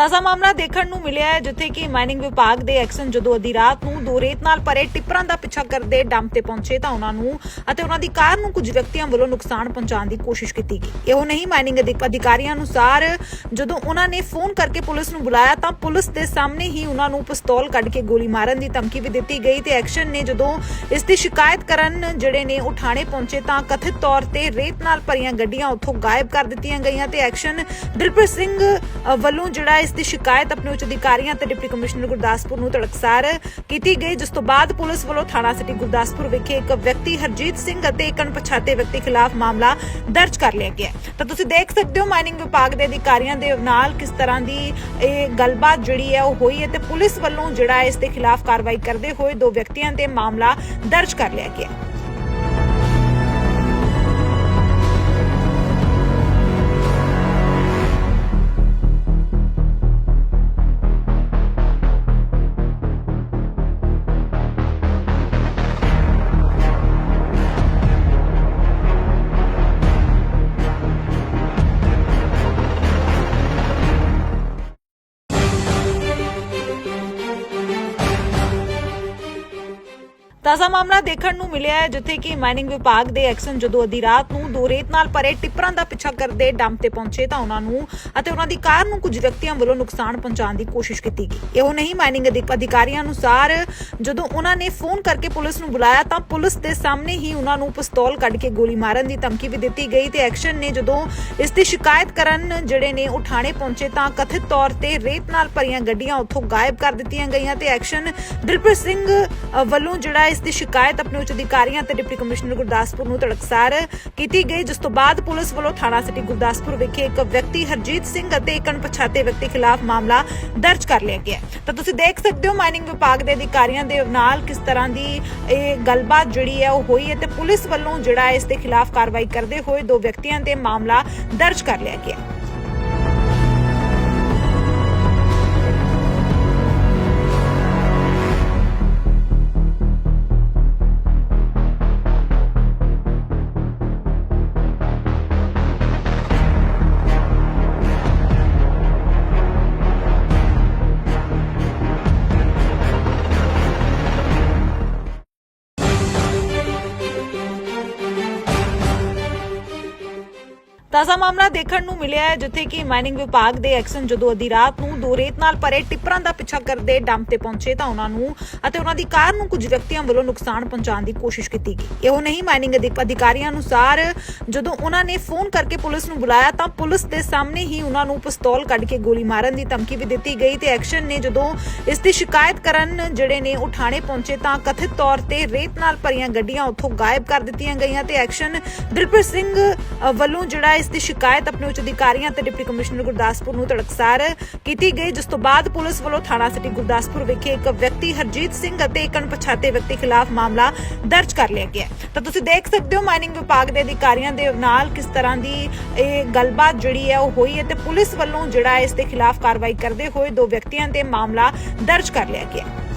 ਤਾਜ਼ਾ ਮਾਮਲਾ ਦੇਖਣ ਨੂੰ ਮਿਲਿਆ ਹੈ, ਜਿੱਥੇ ਕਿ ਮਾਈਨਿੰਗ ਵਿਭਾਗ ਦੇ ਐਕਸ਼ਨ ਜਦੋਂ ਅਧੀ ਰਾਤ ਨੂੰ ਦੋ ਰੇਤ ਨਾਲ ਭਰੇ ਟਿੱਪਰਾਂ ਦਾ ਪਿੱਛਾ ਕਰਦੇ ਡੰਪ ਤੇ ਪਹੁੰਚੇ ਤਾਂ ਉਹਨਾਂ ਨੂੰ ਅਤੇ ਉਹਨਾਂ ਦੀ ਕਾਰ ਨੂੰ ਕੁਝ ਵਿਅਕਤੀਆਂ ਵੱਲੋਂ ਨੁਕਸਾਨ ਪਹੁੰਚਾਉਣ ਦੀ ਕੋਸ਼ਿਸ਼ ਕੀਤੀ ਗਈ। ਇਹੋ ਨਹੀਂ, ਮਾਈਨਿੰਗ ਅਧਿਕਾਰੀਆਂ ਅਨੁਸਾਰ ਜਦੋਂ ਉਹਨਾਂ ਨੇ ਫੋਨ ਕਰਕੇ ਪੁਲਿਸ ਨੂੰ ਬੁਲਾਇਆ ਤਾਂ ਪੁਲਿਸ ਦੇ ਸਾਹਮਣੇ ਹੀ ਉਹਨਾਂ ਨੂੰ ਪਿਸਤੌਲ ਕੱਢ ਕੇ ਗੋਲੀ ਮਾਰਨ ਦੀ ਧਮਕੀ ਵੀ ਦਿੱਤੀ ਗਈ ਤੇ ਐਕਸ਼ਨ ਨੇ ਜਦੋਂ ਇਸ ਦੀ ਸ਼ਿਕਾਇਤ ਕਰਨ ਜਿਹੜੇ ਨੇ ਉਹ ਥਾਣੇ ਪਹੁੰਚੇ ਤਾਂ ਕਥਿਤ ਤੌਰ ਤੇ ਰੇਤ ਨਾਲ ਭਰੀਆਂ ਗੱਡੀਆਂ ਉੱਥੋਂ ਗਾਇਬ ਕਰ ਦਿੱਤੀਆਂ ਗਈਆਂ ਤੇ ਐਕਸ਼ਨ ਦਿਲਪ੍ਰੀਤ ਸਿੰਘ ਵੱਲੋਂ ਜਿਹੜਾ ਇਸ ਦੀ ਸ਼ਿਕਾਇਤ ਆਪਣੇ ਉੱਚ ਅਧਿਕਾਰੀਆਂ ਤੇ ਡਿਪਟੀ ਕਮਿਸ਼ਨਰ ਗੁਰਦਾਸਪੁਰ ਨੂੰ ਤੜਕਸਾਰ ਕੀਤੀ ਗਈ, ਜਿਸ ਤੋਂ ਬਾਅਦ ਪੁਲਿਸ ਵੱਲੋਂ ਥਾਣਾ ਸਿਟੀ ਗੁਰਦਾਸਪੁਰ ਵਿਖੇ ਇੱਕ ਵਿਅਕਤੀ ਹਰਜੀਤ ਸਿੰਘ ਅਤੇ ਇੱਕ ਅਣਪਛਾਤੇ ਵਿਅਕਤੀ ਖਿਲਾਫ ਮਾਮਲਾ ਦਰਜ ਕਰ ਲਿਆ ਗਿਆ ਤਾਂ ਤੁਸੀਂ ਦੇਖ ਸਕਦੇ ਹੋ ਮਾਈਨਿੰਗ ਵਿਭਾਗ ਦੇ ਅਧਿਕਾਰੀਆਂ ਦੇ ਨਾਲ ਕਿਸ ਤਰ੍ਹਾਂ ਦੀ ਇਹ ਗੱਲਬਾਤ ਜਿਹੜੀ ਹੈ ਉਹ ਹੋਈ ਹੈ ਤੇ ਪੁਲਿਸ ਵੱਲੋਂ ਜਿਹੜਾ ਇਸ ਦੇ ਖਿਲਾਫ ਕਾਰਵਾਈ ਕਰਦੇ ਹੋਏ ਦੋ ਵਿਅਕਤੀਆਂ ਤੇ ਮਾਮਲਾ ਦਰਜ ਕਰ ਲਿਆ ਗਿਆ ਤਾਜ਼ਾ ਮਾਮਲਾ ਦੇਖਣ ਨੂੰ ਮਿਲਿਆ ਹੈ, ਜਿੱਥੇ ਕਿ ਮਾਈਨਿੰਗ ਵਿਭਾਗ ਦੇ ਐਕਸ਼ਨ ਜਦੋਂ ਅੱਧੀ ਰਾਤ ਨੂੰ ਦੋ ਰੇਤ ਨਾਲ ਭਰੇ ਟਿੱਪਰਾਂ ਦਾ ਪਿੱਛਾ ਕਰਦੇ ਡੰਪ ਤੇ ਪਹੁੰਚੇ ਤਾਂ ਉਹਨਾਂ ਨੂੰ ਅਤੇ ਉਹਨਾਂ ਦੀ ਕਾਰ ਨੂੰ ਕੁਝ ਵਿਅਕਤੀਆਂ ਵੱਲੋਂ ਨੁਕਸਾਨ ਪਹੁੰਚਾਉਣ ਦੀ ਕੋਸ਼ਿਸ਼ ਕੀਤੀ ਗਈ। ਇਹੋ ਨਹੀਂ ਮਾਈਨਿੰਗ ਅਧਿਕਾਰੀਆਂ ਅਨੁਸਾਰ ਜਦੋਂ ਉਹਨਾਂ ਨੇ ਫੋਨ ਕਰਕੇ ਪੁਲਿਸ ਨੂੰ ਬੁਲਾਇਆ ਤਾਂ ਪੁਲਿਸ ਦੇ ਸਾਹਮਣੇ ਹੀ ਉਹਨਾਂ ਨੂੰ ਪਿਸਤੌਲ ਕੱਢ ਕੇ ਗੋਲੀ ਮਾਰਨ ਦੀ ਧਮਕੀ ਵੀ ਦਿੱਤੀ ਗਈ ਤੇ ਐਕਸ਼ਨ ਨੇ ਜਦੋਂ ਇਸ ਦੀ ਸ਼ਿਕਾਇਤ ਕਰਨ ਜਿਹੜੇ ਨੇ ਉਹ ਥਾਣੇ ਪਹੁੰਚੇ ਤਾਂ ਕਥਿਤ ਤੌਰ ਤੇ ਰੇਤ ਨਾਲ ਭਰੀਆਂ ਗੱਡੀਆਂ ਉੱਥੋਂ ਗਾਇਬ ਕਰ ਦਿੱਤੀਆਂ ਗਈਆਂ ਤੇ ਐਕਸ਼ਨ ਦਿਲਪ੍ਰੀਤ ਸਿੰਘ ਵੱਲੋਂ ਜਿਹੜਾ ਇਸ ਦੀ ਸ਼ਿਕਾਇਤ ਆਪਣੇ ਉੱਚ ਅਧਿਕਾਰੀਆਂ ਤੇ ਡਿਪਟੀ ਕਮਿਸ਼ਨਰ ਗੁਰਦਾਸਪੁਰ ਨੂੰ ਤੜਕਸਾਰ ਕੀਤੀ ਗਈ, ਜਿਸ ਤੋਂ ਬਾਅਦ ਪੁਲਿਸ ਵੱਲੋਂ ਥਾਣਾ ਸਿਟੀ ਗੁਰਦਾਸਪੁਰ ਵਿਖੇ ਇੱਕ ਵਿਅਕਤੀ ਹਰਜੀਤ ਸਿੰਘ ਅਤੇ ਇੱਕ ਅਣਪਛਾਤੇ ਵਿਅਕਤੀ ਖਿਲਾਫ ਮਾਮਲਾ ਦਰਜ ਕਰ ਲਿਆ ਗਿਆ ਤਾਂ ਤੁਸੀਂ ਦੇਖ ਸਕਦੇ ਹੋ ਮਾਈਨਿੰਗ ਵਿਭਾਗ ਦੇ ਅਧਿਕਾਰੀਆਂ ਦੇ ਨਾਲ ਕਿਸ ਤਰ੍ਹਾਂ ਦੀ ਇਹ ਗੱਲਬਾਤ ਜਿਹੜੀ ਹੈ ਉਹ ਹੋਈ ਹੈ ਤੇ ਪੁਲਿਸ ਵੱਲੋਂ ਜਿਹੜਾ ਇਸ ਦੇ ਖਿਲਾਫ ਕਾਰਵਾਈ ਕਰਦੇ ਹੋਏ ਦੋ ਵਿਅਕਤੀਆਂ ਤੇ ਮਾਮਲਾ ਦਰਜ ਕਰ ਲਿਆ ਗਿਆ ਤਾਜ਼ਾ ਮਾਮਲਾ ਦੇਖਣ ਨੂੰ ਮਿਲਿਆ ਹੈ, ਜਿੱਥੇ ਕਿ ਮਾਈਨਿੰਗ ਵਿਭਾਗ ਦੇ ਐਕਸ਼ਨ ਜਦੋਂ ਅੱਧੀ ਰਾਤ ਨੂੰ ਦੋ ਰੇਤ ਨਾਲ ਭਰੇ ਟਿੱਪਰਾਂ ਦਾ ਪਿੱਛਾ ਕਰਦੇ ਡੰਪ ਤੇ ਪਹੁੰਚੇ ਤਾਂ ਉਹਨਾਂ ਨੂੰ ਅਤੇ ਉਹਨਾਂ ਦੀ ਕਾਰ ਨੂੰ ਕੁਝ ਵਿਅਕਤੀਆਂ ਵੱਲੋਂ ਨੁਕਸਾਨ ਪਹੁੰਚਾਉਣ ਦੀ ਕੋਸ਼ਿਸ਼ ਕੀਤੀ ਗਈ। ਇਹੋ ਨਹੀਂ ਮਾਈਨਿੰਗ ਅਧਿਕਾਰੀਆਂ ਅਨੁਸਾਰ ਜਦੋਂ ਉਹਨਾਂ ਨੇ ਫੋਨ ਕਰਕੇ ਪੁਲਿਸ ਨੂੰ ਬੁਲਾਇਆ ਤਾਂ ਪੁਲਿਸ ਦੇ ਸਾਹਮਣੇ ਹੀ ਉਹਨਾਂ ਨੂੰ ਪਿਸਤੌਲ ਕੱਢ ਕੇ ਗੋਲੀ ਮਾਰਨ ਦੀ ਧਮਕੀ ਵੀ ਦਿੱਤੀ ਗਈ ਤੇ ਐਕਸ਼ਨ ਨੇ ਜਦੋਂ ਇਸ ਦੀ ਸ਼ਿਕਾਇਤ ਕਰਨ ਜਿਹੜੇ ਨੇ ਉਹ ਥਾਣੇ ਪਹੁੰਚੇ ਤਾਂ ਕਥਿਤ ਤੌਰ ਤੇ ਰੇਤ ਨਾਲ ਭਰੀਆਂ ਗੱਡੀਆਂ ਉੱਥੋਂ ਗਾਇਬ ਕਰ ਦਿੱਤੀਆਂ ਗਈਆਂ ਤੇ ਐਕਸ਼ਨ ਦਿਲਪ੍ਰੀਤ ਸਿੰਘ ਵੱਲੋਂ ਜਿਹੜਾ ਇਸ ਦੀ ਸ਼ਿਕਾਇਤ ਆਪਣੇ ਉੱਚ ਅਧਿਕਾਰੀਆਂ ਤੇ ਡਿਪਟੀ ਕਮਿਸ਼ਨਰ ਗੁਰਦਾਸਪੁਰ ਨੂੰ ਤੜਕਸਾਰ ਕੀਤੀ ਗਈ, ਜਿਸ ਤੋਂ ਬਾਅਦ ਪੁਲਿਸ ਵੱਲੋਂ ਥਾਣਾ ਸਿਟੀ ਗੁਰਦਾਸਪੁਰ ਵਿਖੇ ਇੱਕ ਵਿਅਕਤੀ ਹਰਜੀਤ ਸਿੰਘ ਅਤੇ ਇੱਕ ਅਣਪਛਾਤੇ ਵਿਅਕਤੀ ਖਿਲਾਫ ਮਾਮਲਾ ਦਰਜ ਕਰ ਲਿਆ ਗਿਆ ਤਾਂ ਤੁਸੀਂ ਦੇਖ ਸਕਦੇ ਹੋ ਮਾਈਨਿੰਗ ਵਿਭਾਗ ਦੇ ਅਧਿਕਾਰੀਆਂ ਦੇ ਨਾਲ ਕਿਸ ਤਰ੍ਹਾਂ ਦੀ ਇਹ ਗੱਲਬਾਤ ਜਿਹੜੀ ਹੈ ਉਹ ਹੋਈ ਹੈ ਤੇ ਪੁਲਿਸ ਵੱਲੋਂ ਜਿਹੜਾ ਇਸ ਦੇ ਖਿਲਾਫ ਕਾਰਵਾਈ ਕਰਦੇ ਹੋਏ ਦੋ ਵਿਅਕਤੀਆਂ ਤੇ ਮਾਮਲਾ ਦਰਜ ਕਰ ਲਿਆ ਗਿਆ